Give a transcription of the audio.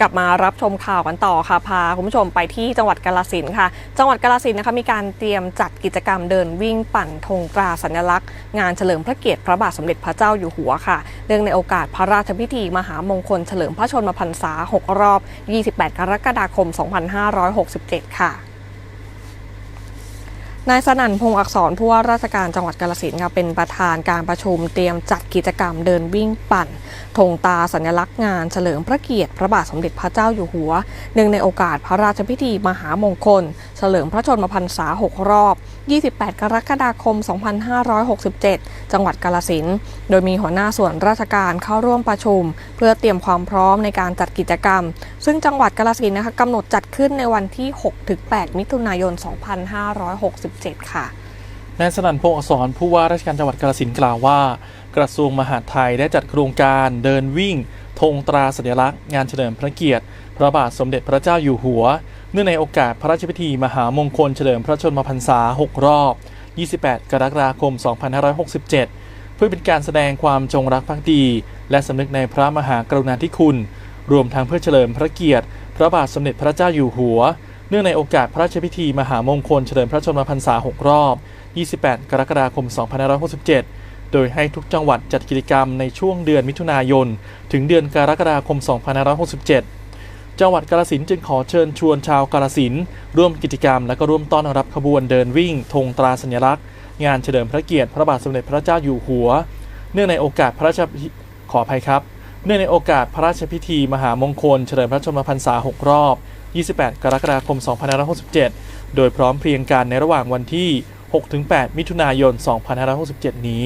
กลับมารับชมข่าวกันต่อค่ะพาคุณผู้ชมไปที่จังหวัดกาลสินค่ะ จังหวัดกาลสินนะคะมีการเตรียมจัดกิจกรรมเดินวิ่งปั่นธงตราสัญลักษณ์ งานเฉลิมพระเกียรติพระบาทสมเด็จพระเจ้าอยู่หัวค่ะเนื่องในโอกาสพระราชพิธีมหามงคลเฉลิมพระชนมพรรษา 6 รอบ 28 กรกฎาคม 2567 ค่ะ นายสนั่นพงศ์อักษรผู้ว่าราชการจังหวัดกาลสินค่ะเป็นประธานการประชุมเตรียมจัดกิจกรรมเดินวิ่งปั่นธงตาสัญลักษณ์งานเฉลิมพระเกียรติพระบาทสมเด็จพระเจ้าอยู่หัว เนื่องในโอกาสพระราชพิธีมหามงคลเฉลิมพระชนมพรรษา 6 รอบ 28 กรกฎาคม 2567 จังหวัดกาลสินโดยมีหัวหน้าส่วนราชการเข้าร่วมประชุม เพื่อเตรียมความพร้อมในการจัดกิจกรรม ซึ่งจังหวัดกาลสินนะคะกำหนดจัดขึ้นในวันที่ 6-8 มิถุนายน 2567 ค่ะนายสนั่นพงศ์อักษรผู้ว่าราชการจังหวัดกาฬสินกล่าวว่า กระทรวงมหาดไทยได้จัดโครงการเดินวิ่งธงตราสัญลักษณ์งานเฉลิมพระเกียรติ พระบาทสมเด็จพระเจ้าอยู่หัว เนื่องในโอกาสพระราชพิธีมหามงคลเฉลิมพระชนมพรรษา 6 รอบ 28 กรกฎาคม 2567 เพื่อเป็นการแสดงความจงรักภักดี และสำนึกในพระมหากรุณาธิคุณ รวมทั้งเพื่อเฉลิมพระเกียรติ พระบาทสมเด็จพระเจ้าอยู่หัว เนื่องในโอกาสพระราชพิธีมหามงคลเฉลิมพระชนมพรรษา 6 รอบ 28 กรกฎาคม 2567โดยให้ทุกจังหวัดจัดกิจกรรมในช่วงเดือนมิถุนายน ถึงเดือนกรกฎาคม 2567 จังหวัดกาฬสินจึงขอเชิญชวนชาวกาฬสินร่วมกิจกรรม และก็ร่วมต้อนรับขบวนเดินวิ่งธงตราสัญลักษณ์ งานเฉลิมพระเกียรติพระบาทสมเด็จพระเจ้าอยู่หัว เนื่องในโอกาสพระราชพิธีขออภัยครับ เนื่องในโอกาสพระราชพิธีมหามงคล เฉลิมพระชนมพรรษา 6 รอบ 28 กรกฎาคม 2567 โดยพร้อมเพรียงกันในระหว่างวันที่ 6-8 มิถุนายน 2567 นี้